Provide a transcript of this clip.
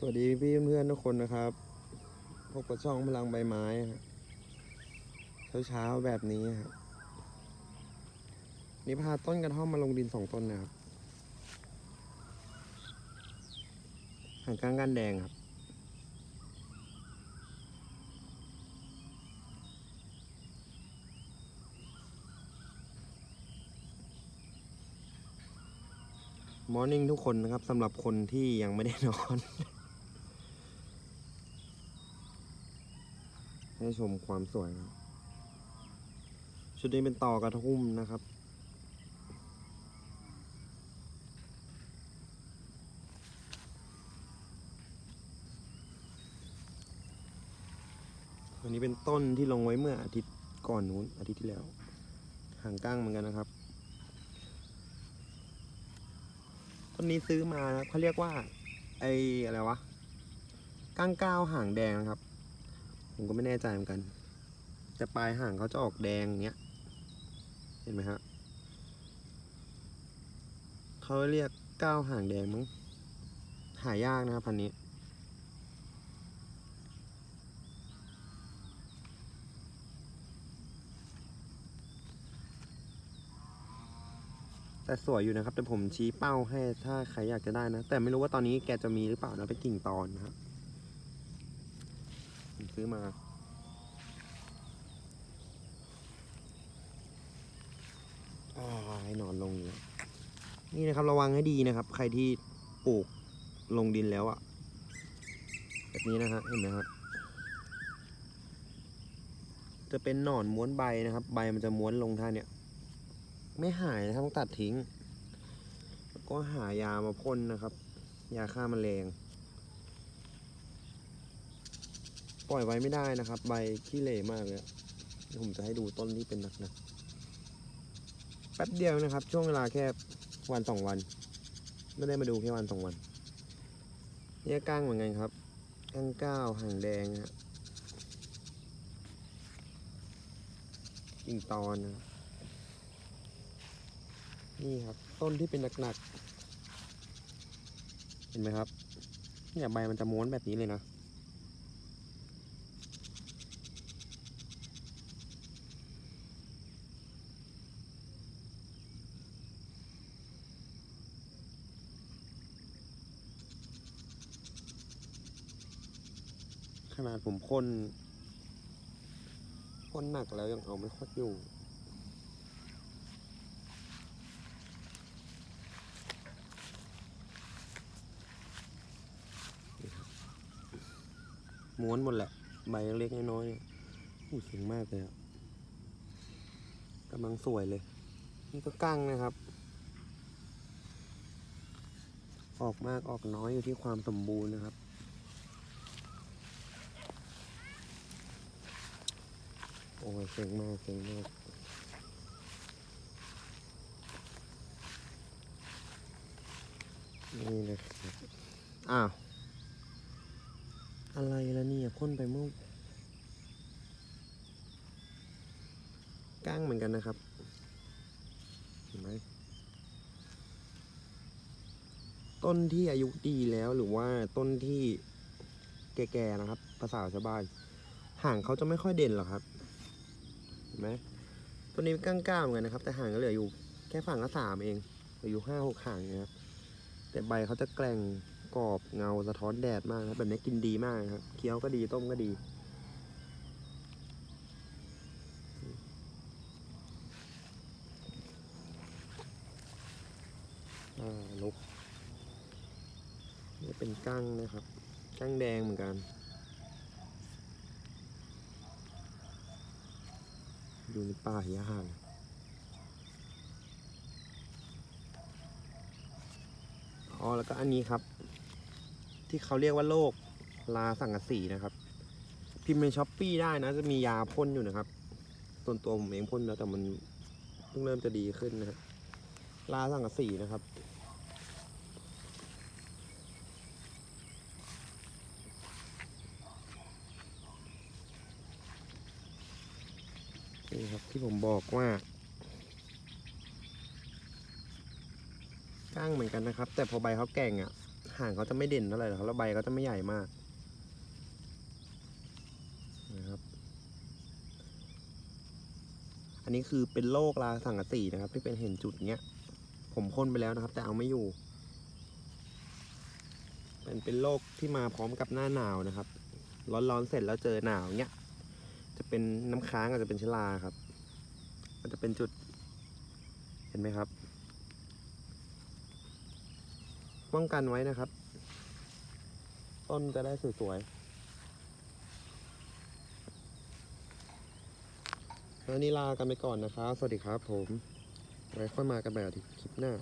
สวัสดีพี่เพื่อนๆทุกคนนะครับ พบกับช่องพลังใบไม้เช้าเช้าๆแบบนี้ครับนี่พาต้นกระท่อมมาลงดินสองต้นนะครับหางก้างก้านแดงครับ มอร์นิ่งทุกคนนะครับสำหรับคนที่ยังไม่ได้นอน ให้ชมความสวยครับ ชุดนี้เป็นต่อกระทุ่มนะครับวันนี้เป็นต้นที่ลงไว้เมื่ออาทิตย์ก่อนนู้นอาทิตย์ที่แล้วห่างก้างเหมือนกันนะครับ ต้นนี้ซื้อมานะเขาเรียกว่า ไออะไรวะก้างก้าวหางแดงครับ ผมก็ไม่แน่ใจเหมือนกันแต่ปลายหางเขาจะออกแดงอย่างเงี้ย เห็นไหมฮะเขาเรียกก้าวหางแดงมั้ง หายากนะครับพันนี้ แต่สวยอยู่นะครับ แต่ผมชี้เป้าให้ถ้าใครอยากจะได้นะ แต่ไม่รู้ว่าตอนนี้แกจะมีหรือเปล่านะเป็นกิ่งตอนนะครับ ซื้อมาอ่าให้นอนลงอยู่นี่นะครับระวังให้ดีนะครับ ใครที่ปลูกลงดินแล้วอะ่ะ แบบนี้นะฮะเห็นไหมฮะจะเป็นหนอนม้วนใบนะครับ ใบมันจะม้วนลงท่าเนี้ยไม่หายนะครับต้องตัดทิ้ง แล้วก็หายามาพ่นนะครับ ยาฆ่าแมลง ปล่อยไว้ไม่ได้นะครับ ใบขี้เหร่มากเลยผมจะให้ดูต้นที่เป็นหนักๆแป๊บเดียวนะครับ ช่วงเวลาแค่วันสองวัน ไม่ได้มาดูแค่วันสองวันเนี่ยก้างเหมือนกันครับก้างก้าวหางแดงฮะกิ่งตอนนะครับนี่ครับ ต้นที่เป็นหนักๆเห็นไหมครับเนี่ยใบมันจะม้วนแบบนี้เลยนะ ขนาดผมพ่นพ่นหนักแล้วยังเอาไม่ค่อยอยู่ม้วนหมดแหละ ใบเล็กน้อยๆอู้สวยมากเลยอะกำลังสวยเลย นี่ก็กั้งนะครับ ออกมากออกน้อยอยู่ที่ความสมบูรณ์นะครับ โอ้เก่งมากเก่งมากนี่นะครับอ้าว อะไรละเนี่ยพ่นไปเมื่อก้างเหมือนกันนะครับเห็นไหมต้นที่อายุดีแล้วหรือว่าต้นที่แก่ๆนะครับ ภาษาชาวบ้านห่างเขาจะไม่ค่อยเด่นหรอกครับ ห็นไหมต้นนี้ก้างก้าเหมือนกันนะครับ แต่ห่างก็เหลืออยู่แค่ฝั่งละสามเองเหลืออยู่ห้าหกห่างเองครับ แต่ใบเขาจะแกร่งกรอบเงาสะท้อนแดดมากครับแบบนี้กินดีมากครับเคี้ยวก็ดีต้มก็ดีอ่าลุกนี่เป็นกั้งนะครับ กั้งแดงเหมือนกัน อยู่ในป่าหิยห่างอ๋อแล้วก็อันนี้ครับ ที่เขาเรียกว่าโรคลาสังกะสีนะครับ พิมพ์ในช้อปปี้ได้นะ จะมียาพ่นอยู่นะครับส่วนตัวผมเองพ่นแล้วแต่มันเพิ่งเริ่มจะดีขึ้นนะครับลาสังกะสีนะครับ นี่ครับที่ผมบอกว่าก้างเหมือนกันนะครับ แต่พอใบเขาแก่งอะ่ะห่างเขาจะไม่เด่นเท่าไหร่หรอกแล้วใบเขาจะไม่ใหญ่มากนะครับ อันนี้คือเป็นโรคราสังกะสีนะครับ ที่เป็นเห็นจุดเนี้ย ผมพ่นไปแล้วนะครับ แต่เอาไม่อยู่ เป็นเป็นโรคที่มาพร้อมกับหน้าหนาวนะครับ ร้อนๆเสร็จแล้วเจอหนาวเนี้ย จะเป็นน้ำค้างอาจจะเป็นเชื้อราครับ มันจะเป็นจุด เห็นไหมครับ ป้องกันไว้นะครับ ต้นจะได้สวยๆแล้วนี่ลากันไปก่อนนะครับ สวัสดีครับผม ไว้ค่อยมากันใหม่อาทิตย์คลิปหน้า